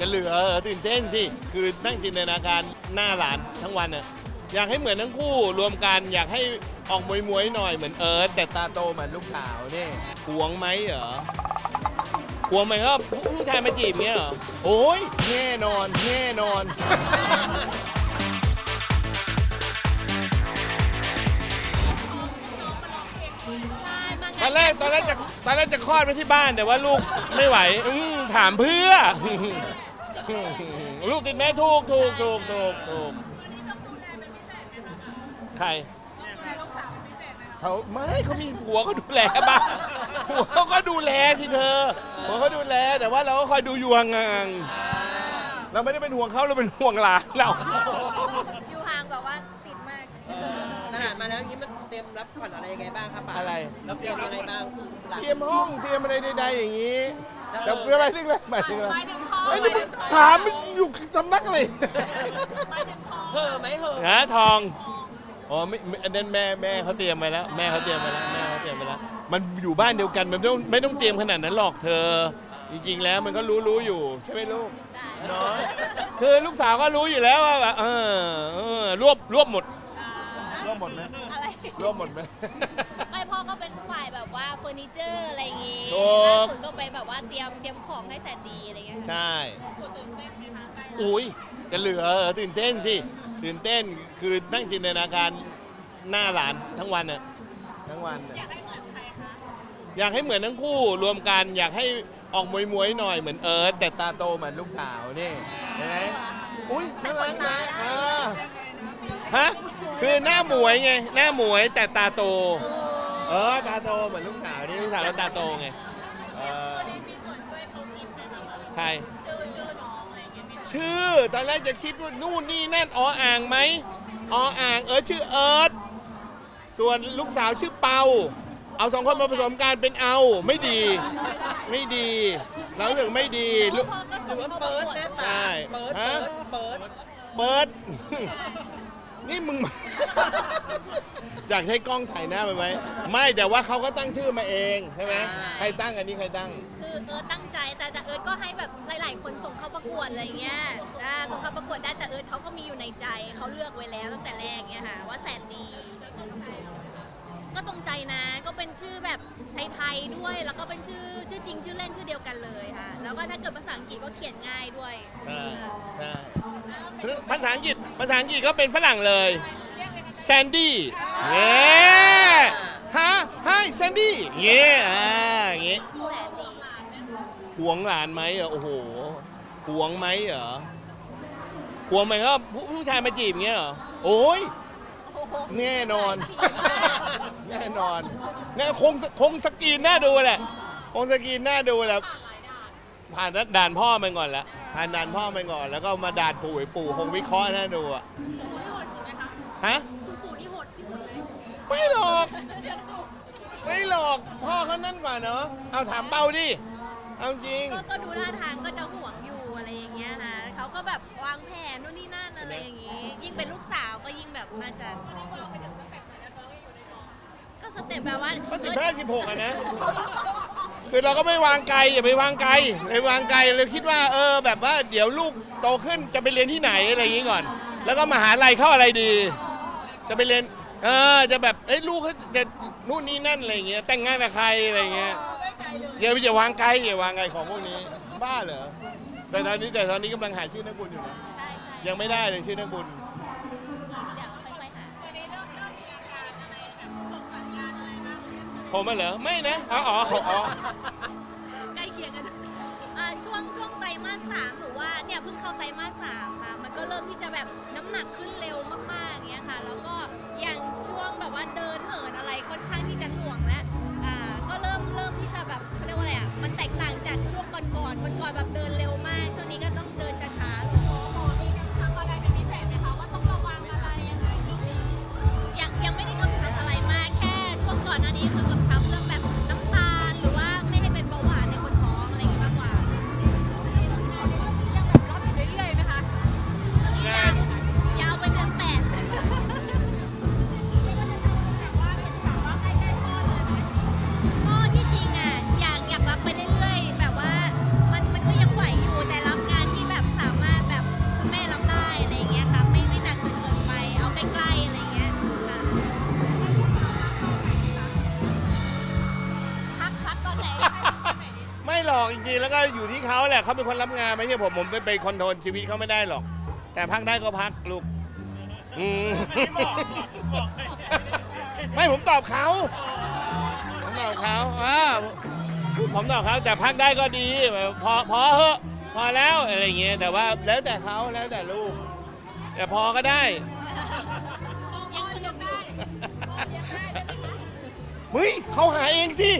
จะเหลือเออตื่นเต้นสิ คือนั่งจินตนาการหน้าหลานทั้งวันอะอยากให้เหมือนทั้งคู่รวมกันอยากให้ออกมวยๆหน่อยเหมือนเอิร์ธแต่ตาโตเหมือนลูกสาวนี่หวงไหมเหรอหวงไหมก็ผู้ชายมาจีบเงี้ยเหรอโอ้ยแน่นอนแน่นอน ตอนแรกตอนแรกจะตอนแรกจะคลอดไปที่บ้านแต่ว่าลูกไม่ไหวอืม ถามเพื่อ ลูกติดแม่ถูกถูกถูกถูกถูกใครเขาไม่เขามีผัวเขาดูแลบ้างผัวเขาก็ดูแลสิเธอผัวเขาดูแลแต่ว่าเราก็คอยดูอยู่ห่างๆเราไม่ได้เป็นห่วงเขาเราเป็นห่วงหลานเรา อยู่ห่างแบบว่าติดมาก ขนาดมาแล้วอย่างนี้มันเตรียมรับขวัญอะไรยังไงบ้างครับป๋าอะไรเราเตรียมยังไงบ้างหลัง เตรียมห้องเตรียมอะไรใดๆอย่างนี้ จะจะเออเพื่อไปถึงอะไรหมายถึงอะไรหมายถึงห้องไอ้ยนี่มันถามมันอยู่สำนักอะไร เห่อะไหมเห่อะหาทอง อ๋อไม่ไม่อันนั้นแม่แม่เขาเตรียมไปแล้ว แม่เขาเตรียมไปแล้วแม่เขาเตรียมไปแล้ว มันอยู่บ้านเดียวกันมันไม่ต้องไม่ต้องเตรียมขนาดนั้นหรอกเธอ จริง ๆ แล้วมันก็รู้รู้อยู่ ใช่ไหมลูกเนาะคือลูกสาวก็รู้อยู่แล้วว่าแบบเออเออรวบรวบหมดรวบหมดไหมอะไรรวบหมดไหมไม่ พ่อก็เป็นฝ่ายแบบว่าเฟอร์นิเจอร์อะไรอย่างงี้ถูก ล่าสุดก็ไปแบบว่าเตรียมเตรียมของให้แสนดีอะไรเงี้ยใช่ ตื่นเต้นไหมคะใกล้แล้วอุ้ยจะเหลือเออตื่นเต้นสิ ตื่นเต้นคือนั่งจินตนาการหน้าหลานทั้งวันอะทั้งวันอะอยากให้เหมือนใครคะอยากให้เหมือนทั้งคู่รวมกัน อยากให้ออกมวยๆหน่อยเหมือนเอิร์ธแต่ตาโตเหมือนลูกสาวนี่เห็นไหมอุ้ยน่ารักนะอ่าฮะคือหน้าหมวยไงหน้าหมวยแต่ตาโต เอ อตาโตเหมือนลูกสาวนี่ลูกสาวเราตาโตไงเออใครชื่อตอนแรกจะคิดว่านู่นนี่นั่นออ่างไหมออ่างเออชื่อเอิร์ธส่วนลูกสาวชื่อเปา เอาสองคนมาผสมกันเป็นเอาไม่ดี ไม่ดีเราถึงไม่ดีลูกพ่อก็หส่รืงอว่าเข้าประเปิดกวดแม่ด้วยป๋าใช่เปิดฮะ เปิดเปิด เปิด นี่มึงอยากให้กล้องถ่ายหน้าไปไหมไม่แต่ว่าเขาก็ตั้งชื่อมาเองใช่ไหมใครตั้งอันนี้ใครตั้ง คือเอิร์ธตั้งใจแต่แต่เอิร์ธก็ให้แบบหลาย ๆ คนส่งเข้าประกวดอะไรเงี้ยอ่าส่งเข้าประกวดได้แต่เอิร์ธเขาก็มีอยู่ในใจเขาเลือกไว้แล้วตั้งแต่แรกเงี้ยค่ะว่าแสนดี ก็ตรงใจนะ ก็เป็นชื่อแบบไทยๆด้วย แล้วก็เป็นชื่อชื่อจริงชื่อเล่นชื่อเดียวกันเลยค่ะ แล้วก็ถ้าเกิดภาษาอังกฤษก็เขียนง่ายด้วย ใช่ใช่ภาษาอังกฤษ ภาษาอังกฤษก็เป็นฝรั่งเลยแซนดี้เย้ฮะไฮแซนดี้เย้อ่าอย่างงี้แสนดีหวงหลานไหมเหรอโอ้โหหวงไหมเหรอหวงไหมก็ผู้ผู้ชายมาจีบเงี้ยเหรอโอ้ยโอ้โหแน่นอน แน่นอนแน่คงคงสกรีนน่าดูแหละคงสกรีนน่าดูแหละ ผ่านด่านพ่อไปก่อนแล้วผ่านด่านพ่อไปก่อน แล้วก็มาด่านปู่ไอ้ปู่คงวิเคราะห์น่าดูอะปู่ที่โหดสุดไหมคะฮะคุณปู่ที่โหดที่สุดเลยไม่หรอกไม่หรอกพ่อเขานั่นกว่าเนาะเอาถามเป้าดิเอาจริง ก็ก็ดูท่าทางก็จะห่วงอยู่อะไรอย่างเงี้ยค่ะเขาก็แบบวางแผนนู่นนี่นั่นอะไรอย่างงี้ ยิ่งเป็นลูกสาวก็ยิ่งแบบน่าจะก็สเต็ปแบบว่าก็สิบห้าสิบหกอะนะ คือเราก็ไม่วางไกลอย่าไปวางไกลไปวางไกลเลยคิดว่า เออ แบบว่าเดี๋ยวลูกโตขึ้นจะไปเรียนที่ไหนอะไรอย่างงี้ก่อน แล้วก็มหาลัยเข้าอะไรดี จะไปเรียนเออจะแบบเอ้ยลูกเขาจะนู่นนี่นั่นอะไรอย่างเงี้ยแต่งงานกับใครอะไรอย่างเงี้ยอย่าอย่าวางไกลอย่าวางไกลของพวกนี้บ้าเหรอแต่ตอนนี้แต่ตอนนี้กำลังหาชื่อนักบุญอยู่นะยังไม่ได้เลยชื่อนักบุญ ผมมาเหรอไม่นะอ๋ออ๋ออ๋อใกล้เคียงกันอ่าช่วงช่วงไตรมาสสามหรือว่าเนี่ยเพิ่งเข้าไตรมาสสามค่ะ มันก็เริ่มที่จะแบบน้ำหนักขึ้นเร็วมากๆอย่างเงี้ยค่ะ แล้วก็อย่างช่วงแบบว่าเดิน บอกจริงๆแล้วก็อยู่ที่เขาแหละเขาเป็นคนรับงานไม่ใช่ผมผมไปไปคอนโทรลชีวิตเขาไม่ได้หรอก แต่พักได้ก็พักลูกอืมไม่ผมตอบเขาผมตอบเขาอ่าผมตอบเขาแต่พักได้ก็ดีพอพอเหอะพอแล้วอะไรอย่างเงี้ยแต่ว่าแล้วแต่เขาแล้วแต่ลูก แต่พอก็ได้ยังสนุกได้เฮ้ยเขาหาเองสิ